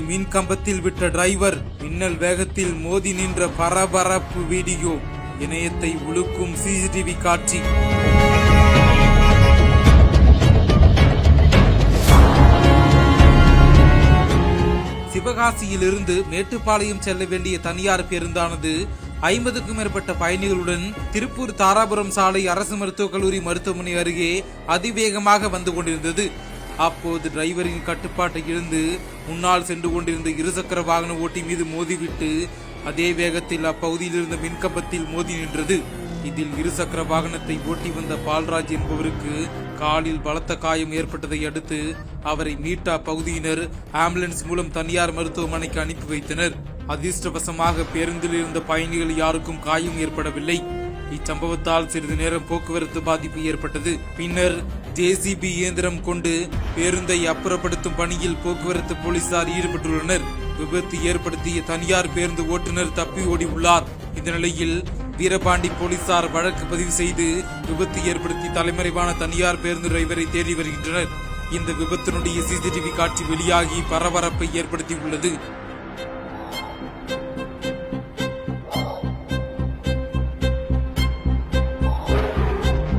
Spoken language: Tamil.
மின் கம்பத்தில் விட்ட டிரைவர் மின்னல் வேகத்தில் மோதி நின்ற பரபரப்பு வீடியோ இணையத்தை உழுக்கும் சிசிடிவி காட்சி. சிவகாசியிலிருந்து மேட்டுப்பாளையம் செல்ல வேண்டிய தனியார் பேருந்தானது ஐம்பதுக்கும் மேற்பட்ட பயணிகளுடன் திருப்பூர் தாராபுரம் சாலை அரசு மருத்துவக் கல்லூரி மருத்துவமனை அருகே அதிவேகமாக வந்து கொண்டிருந்தது. அப்போது டிரைவரின் கட்டுப்பாட்டை இருந்து முன்னால் சென்று கொண்டிருந்த இருசக்கர வாகன ஓட்டி மீது மோதிவிட்டு அதே வேகத்தில் அப்பகுதியில் இருந்த மின்கம்பத்தில் மோதி நின்றது. இதில் இருசக்கர வாகனத்தை ஓட்டி வந்த பால்ராஜ் என்பவருக்கு காலில் பலத்த காயம் ஏற்பட்டதை அடுத்து அவரை மீட்டா பகுதியினர் ஆம்புலன்ஸ் மூலம் தனியார் மருத்துவமனைக்கு அனுப்பி வைத்தனர். அதிர்ஷ்டவசமாக பேருந்தில் இருந்த பயணிகள் யாருக்கும் காயம் ஏற்படவில்லை. இச்சம்பவத்தால் சிறிது நேரம் போக்குவரத்து பாதிப்பு ஏற்பட்டது. பின்னர் ஜேசிபி இயந்திரம் கொண்டு பேருந்தை அப்புறப்படுத்தும் பணியில் போக்குவரத்து போலீசார் ஈடுபட்டுள்ளனர். விபத்து ஏற்படுத்திய தனியார் பேருந்து ஓட்டுநர் தப்பி ஓடி உள்ளார். இந்த நிலையில் வீரபாண்டி போலீசார் வழக்கு பதிவு செய்து விபத்து ஏற்படுத்தி தலைமறைவான தனியார் பேருந்து டிரைவரை தேடி வருகின்றனர். இந்த விபத்தினுடைய சிசிடிவி காட்சி வெளியாகி பரபரப்பை ஏற்படுத்தியுள்ளது.